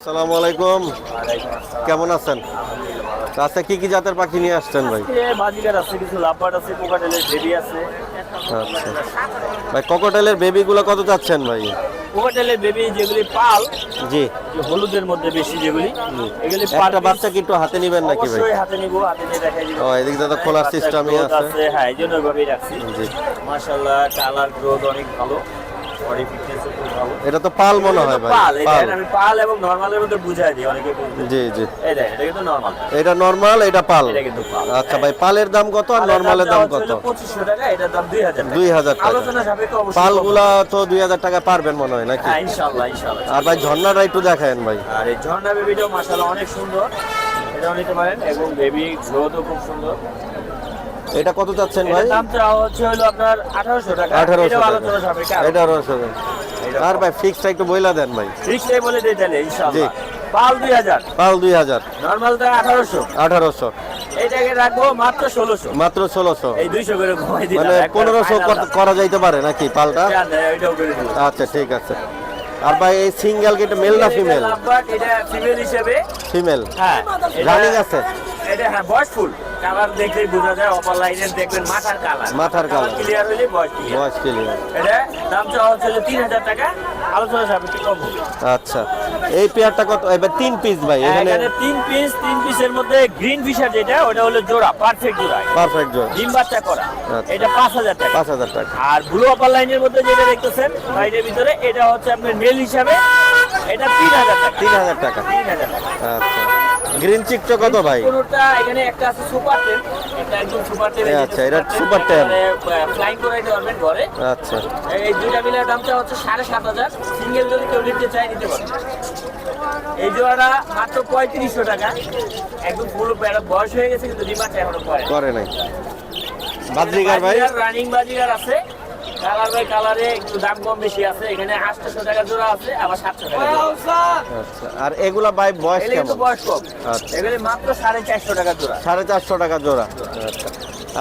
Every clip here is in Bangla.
আসসালামু আলাইকুম। কেমন আছেন? আচ্ছা কি কি জাতের পাখি নিয়ে আসছেন ভাই? বাজিকার আছে কিছু লাভবার্ড আছে কোকাটেলের বেবি আছে। আচ্ছা। ভাই ককটেলের বেবিগুলো কত চাচ্ছেন ভাই? কোকাটেলের বেবি যেগুলি পাল জি। হলুদের মধ্যে বেশি যেগুলি এগুলি পার বাচ্চা কি একটু হাতে নিবেন নাকি ভাই? অবশ্যই হাতে নিব হাতে নিয়ে দেখাই দিব। ও এদিক তো খোলার সিস্টেমই আছে। হ্যাঁ এই জন্য রাখছি। জি। মাশাআল্লাহ কালার গ্রোথ অনেক ভালো। বডি ফিটনেস ভালো এটা তো পাল মনে হয় ভাই পাল আমি পাল এবং নরমালের মধ্যে বুঝাই দিই অনেকে জি জি। এই দেখেন এটা কিন্তু নরমাল এটা নর্মাল এটা পাল। এটা কিন্তু পাল আচ্ছা ভাই পালের দাম কত আর নর্মালের দাম কত? পঁচিশশো টাকা এটার দাম দুই হাজার দুই হাজার টাকা। আলোচনা সাপেক্ষে অবশ্যই পালগুলা তো দুই হাজার টাকা পারবেন মনে হয় নাকি? হ্যাঁ ইনশাআল্লাহ ইনশাআল্লাহ। আর ভাই ঝর্ণাটা একটু দেখেন ভাই। আর এই ঝর্ণা বেবিটাও মাশাআল্লাহ অনেক সুন্দর। এটাও নিতে পারেন এবং বেবি গ্রোথও খুব সুন্দর। এটা কত চাচ্ছেন ভাই? এটার দামটা হচ্ছে হলো আপনার আঠারোশো টাকা। আঠারোশো এটাও টাকা। আলোচনা সাপেক্ষে এগারোশো আর ভাই ফিক্সটা একটু বইলা দেন ভাই। ফিক্সটাই বলে দিয়ে তাহলে ইনশাআল্লাহ। পাল দুই হাজার। পাল দুই হাজার। নর্মালটা আঠারোশো। আঠারোশো। এইটাকে রাখব মাত্র ষোলোশো। মাত্র ষোলোশো। এই দুইশো করে ঘুমাই দিলাম। মানে একবার পনেরোশো final দাম। করা যাইতে পারে নাকি পালটা? দেন, দেন। আচ্ছা ঠিক আছে। আর ভাই এই সিঙ্গেল কি এটা মেল না ফিমেল এটা ফিমেল হিসেবে। ফিমেল হ্যাঁ রানিং আছে? এটা হ্যাঁ বয়স ফুল কালার দেখলেই বোঝা যায় অপার লাইনের দেখবেন মাথার কালার মাথার colour। ক্লিয়ার হইলে বয়স clear। বয়স ক্লিয়ার এটা দাম চাওয়া হচ্ছে তিন হাজার টাকা। আলোচনা সাপেক্ষে কম আচ্ছা। এই পেয়ারটা কত? এবার তিন পিস ভাই এখানে এখানে তিন পিস তিন পিসের মধ্যে গ্রিন ফিশার যেটা ওটা হলো জোড়া পারফেক্ট জোড়া। পারফেক্ট জোর ডিম বাচ্চা করা। আচ্ছা। এটা পাঁচ হাজার টাকা। পাঁচ হাজার টাকা। আর ব্লু আপার লাইনের মধ্যে যেটা দেখতেছেন বাইরের ভিতরে এটা হচ্ছে আপনার মেল হিসাবে এটা তিন হাজার টাকা। তিন হাজার টাকা। তিন হাজার টাকা। আচ্ছা। গ্রিন চিকটা কত ভাই? কোনটা এখানে একটা আছে সুপার টেন এটা একদম সুপার টেন আচ্ছা, এটা super ten। ফ্লাইং করাইতে পারবেন ঘরে। আচ্ছা। এই দুইটা মিলের দামটা হচ্ছে সাড়ে সাত হাজার। সিঙ্গেল যদি কেউ নিতে চায় নিতে পারবে। এই জোড়াটা মাত্র পঁয়ত্রিশশো টাকা। একদম পুরো বয়স হয়ে গেছে কিন্তু ডিমান্ড এখনও পরে করে নাই। বাদ্রিকার ভাই? রানিং বাজিগার আছে। কালার বাই কালারে একটু দাম কম বেশি আছে এখানে আটশো টাকা জোড়া আছে আবার সাতশো টাকা আচ্ছা আর এগুলা বাই বয়স এগুলো কেমন? বয়স কম। এগুলি এগুলো মাত্র সাড়ে চারশো টাকা জোড়া। সাড়ে চারশো টাকা জোড়া। আচ্ছা।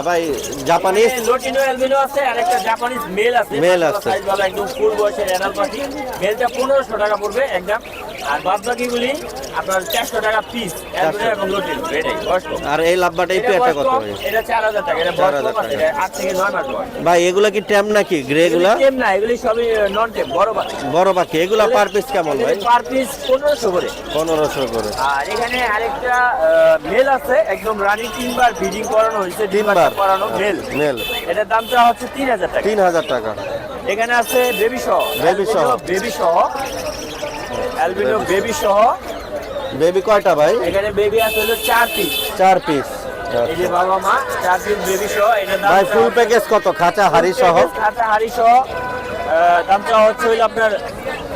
ভাই জাপানিজ লোটিনো অ্যালবিনো আছে আর একটা জাপানিজ মেল আছে। Male আছে। সাইজ ভালো একদম ফুল বয়সের পাখি। মেলটা পনেরোশো টাকা পড়বে একদম। আর বাদ বাকিগুলি আপনার চারশো টাকা পিস অ্যালবিনো এবং লোটিনো এটাই আর এই লাভবাটা এই পেয়ারটা কত ভাই এটা চার হাজার টাকা এটা বয়স 4,000 কম আছে, টাকা। এটা থেকে নয় মাস বয়স। ভাই এগুলা কি ট্যাম নাকি? গ্রে এগুলা টেম না এগুলি সবই নন টেম বড় পাখি। বড় পাখি এগুলা পার পিস কেমন ভাই? পার পিস পনেরোশো করে। পনেরোশো করে। আর এখানে আরেকটা মেল আছে একদম রানিং তিনবার ব্রিডিং করানো হয়েছে করানো মেল মেল এটার দামটা হচ্ছে তিন হাজার টাকা। তিন হাজার টাকা। এখানে আছে বেবি সহ Baby সহ। বেবি সহ অ্যালবিনো বেবি সহ বেবি কয়টা ভাই? এখানে বেবি আছে হলো চার পিস চার পিস এই যে বাবা মা চার পিস বেবি সহ এটার দাম ভাই ফুল প্যাকেজ কত? খাঁচা হাড়ি সহ? খাতা হাড়ি সহ। দামটা হচ্ছে হইল আপনার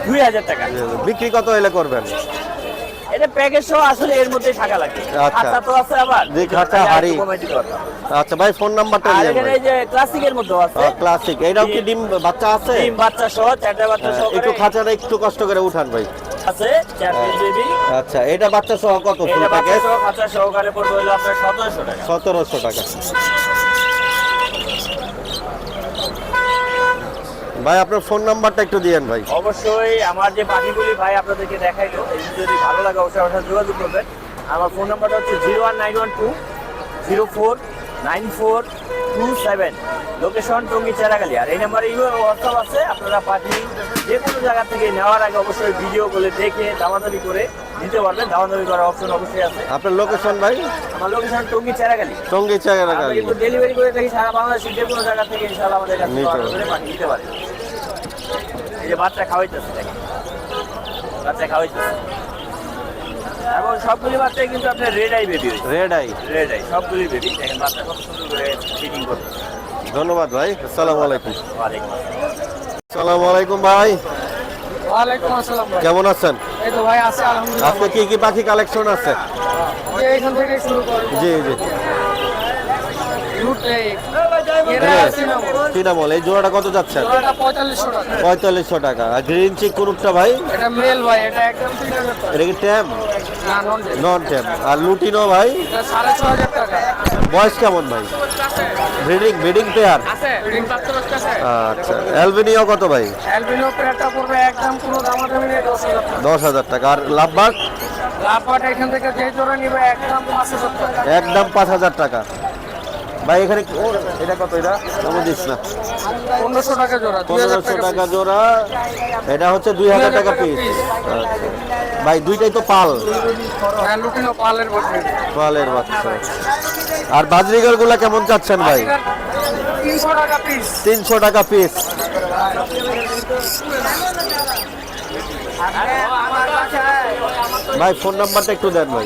দুই হাজার টাকা। বিক্রি কত হইলে করবেন? এটা প্যাকেজ সহ আসলে এর মধ্যেই থাকা লাগে। আচ্ছা। তো আছে আবার জি, খাতা, একটু হাড়ি। কমাই দিতে পারতাম। আচ্ছা ভাই ফোন নাম্বারটা দিন এই যে ক্লাসিকের মধ্যে আছে। ক্লাসিক এইটাও কি ডিম বাচ্চা আছে? ডিম বাচ্চা সহ চারটা বাচ্চা হ্যাঁ, সহ একটু খাঁচাটা একটু কষ্ট করে উঠান ভাই। আছে বেবি আচ্ছা এটা বাচ্চা সহ কত ফুল এটা বাচ্চা সহ খাঁচা সহকারে পড়বে হলো আপনার সতেরোশো টাকা। সতেরোশো টাকা। ভাই, আপনার ফোন নাম্বারটা একটু দিয়েন ভাই। অবশ্যই আমার যে পাখিগুলি ভাই আপনাদেরকে দেখাইলো যদি ভালো লাগে, অবশ্যই আমার সাথে যোগাযোগ করবেন। আমার ফোন নাম্বারটা হচ্ছে zero one nine one two zero four nine four two seven location Tongi Cheragali. আর এই নাম্বারে ইউ হোয়াটসঅ্যাপ আছে, আপনারা পাখি যে কোনো জায়গা থেকে নেওয়ার আগে অবশ্যই ভিডিও বলে দেখে দামাদামি করে নিতে পারবেন দামাদামি করার অপশন অবশ্যই আছে। আপনার লোকেশন ভাই? আমার লোকেশন টঙ্গি চেরাগালি। টঙ্গি চাগের আমরা কিন্তু ডেলিভারি করে থাকি সারা বাংলাদেশের যে কোনো জায়গা থেকে ইনশাআল্লাহ আমাদের কাছে নিতে এই যে বাচ্চা খাওয়াইতেছে বাচ্চা খাওয়াইতেছে। এবং সবগুলি বাচ্চাই কিন্তু আপনার red eye baby red eye red eye সবগুলি বেবি দেখেন বাচ্চা কত সুন্দর করে ফিটিং করতে ধন্যবাদ ভাই আসসালামু আলাইকুম। ওয়ালাইকুম আসসালাম। আসসালামু আলাইকুম ভাই। ওয়ালাইকুম আসসালাম ভাই। কেমন আছেন? এই তো ভাই আছে আলহামদুলিল্লাহ। আজকে কি কি পাখি কালেকশন আছে? জি জি। রুট এই এরা এই জোড়াটা কত যাচ্ছেন ওটা পঁয়তাল্লিশশো টাকা। আর গ্রিন চিক কোনটা ভাই? এটা কি ট্যাম নন ট্যাম আর লুটিনো ভাই? বয়স কেমন ভাই? ব্রিডিং ব্রিডিং পেয়ার আচ্ছা অ্যালবিনিও কত ভাই? দশ হাজার টাকা। আর লাভবার্ড? লাভবাট এখান থেকে যে জোড়া নিবে একদম পাঁচ হাজার টাকা। একদম পাঁচ হাজার টাকা। ভাই এখানে এটা কত এটা? আমি দিস না পনেরোশো টাকা জোড়া পনেরোশো টাকা জোড়া। এটা হচ্ছে দুই হাজার টাকা পিস ভাই দুইটাই তো পাল। হ্যাঁ পালের বাচ্চা। আর বাজরিগরগুলা কেমন চাচ্ছেন ভাই? তিনশো টাকা পিস তিনশো টাকা পিস ভাই ফোন নাম্বারটা একটু দেন ভাই।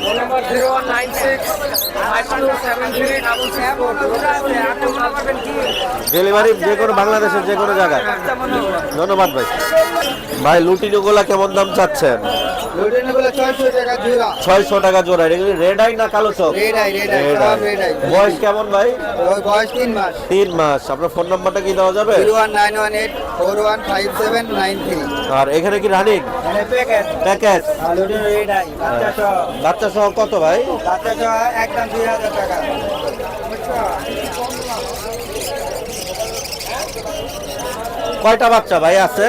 ডেলিভারি যে কোনো বাংলাদেশের যে কোনো জায়গায়। ধন্যবাদ ভাই। ভাই লুটি গুলা কেমন দাম চাচ্ছেন? লুটেনগুলো ছয়শো টাকা জোড়া রেড আই না কালো আই বয়স কেমন ভাই? বয়স তিন মাস। তিন মাস। আপনার ফোন নাম্বারটা কি দেওয়া যাবে? আর এখানে কি রানিং প্যাকেজ বাচ্চা সহ কত ভাই? বাচ্চা সহ একদম দুই হাজার টাকা। কয়টা বাচ্চা ভাই আছে?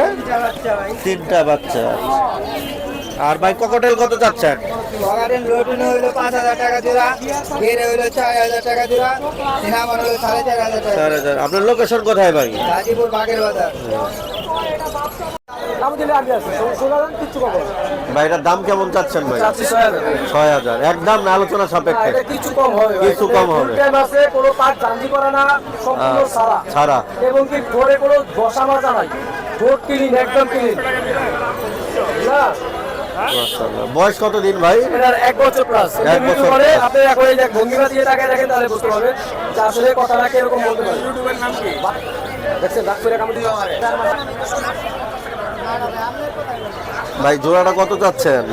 তিনটা বাচ্চা। আর ভাই ককটেল কত চাচ্ছেন? বগারেন লুটেন হইল পাঁচ হাজার টাকা জোড়া গেরে হইল ছয় হাজার টাকা জোড়া সিনামন হইল সাড়ে চার হাজার টাকা। চার হাজার। আপনার লোকেশন কোথায় ভাই? গাজীপুর বাগের বাজার। ভাই দাম কেমন চাচ্ছেন ভাই? ছয় হাজার। একদম না আলোচনা সাপেক্ষে। কিছু কম হবে কিছু কম হবে। কোনো পাট জানজি করা না সম্পূর্ণ সারা। ছাড়া এবং কি কোনো বসা মাজা নাই? ভোট ক্লিন একদম মাশাআল্লাহ। বয়স কত দিন ভাই এক বছর প্লাস এক বছর পরে আপনি এখন এই যে ভঙ্গিমা দিয়ে তাকে দেখেন তাহলে বুঝতে পারবেন যে আসলে কথাটা কীরকম বলতে পারে। দেখছেন ডাক করে কামড় দিতে পারে ভাই জোড়াটা কত চাচ্ছেন?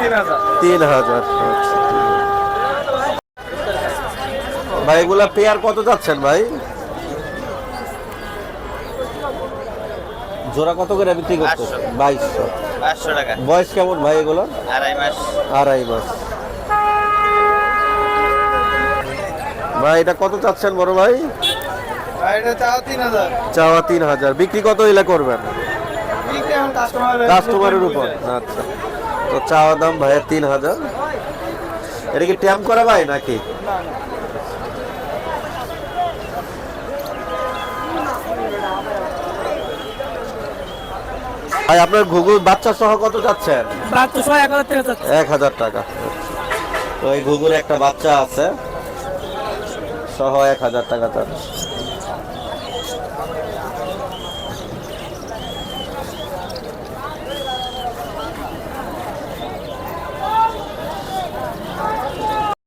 তিন হাজার। তিন হাজার ভাই এগুলা পেয়ার কত যাচ্ছেন ভাই? জোড়া কত করে বিক্রি করতে বাইশশো। পাঁচশো টাকা। বয়স কেমন ভাই এগুলো? আড়াই মাস। আড়াই মাস। ভাই এটা কত চাচ্ছেন বড় ভাই? চাওয়া তিন হাজার। বিক্রি কত হইলে করবেন? ঠিক এখন কাস্টমার কাস্টমারের উপর। আচ্ছা। তো চাওয়া দাম ভাইয়ের তিন হাজার। এটা কি ট্যাম করা ভাই নাকি? ভাই আপনার ঘুঘু বাচ্চা সহ কত যাচ্ছেন? বাচ্চা ছয় এক হাজার টাকা যাচ্ছে। এক হাজার টাকা। তো এই ঘুঘুর একটা বাচ্চা আছে। সহ এক হাজার টাকা চাচ্ছে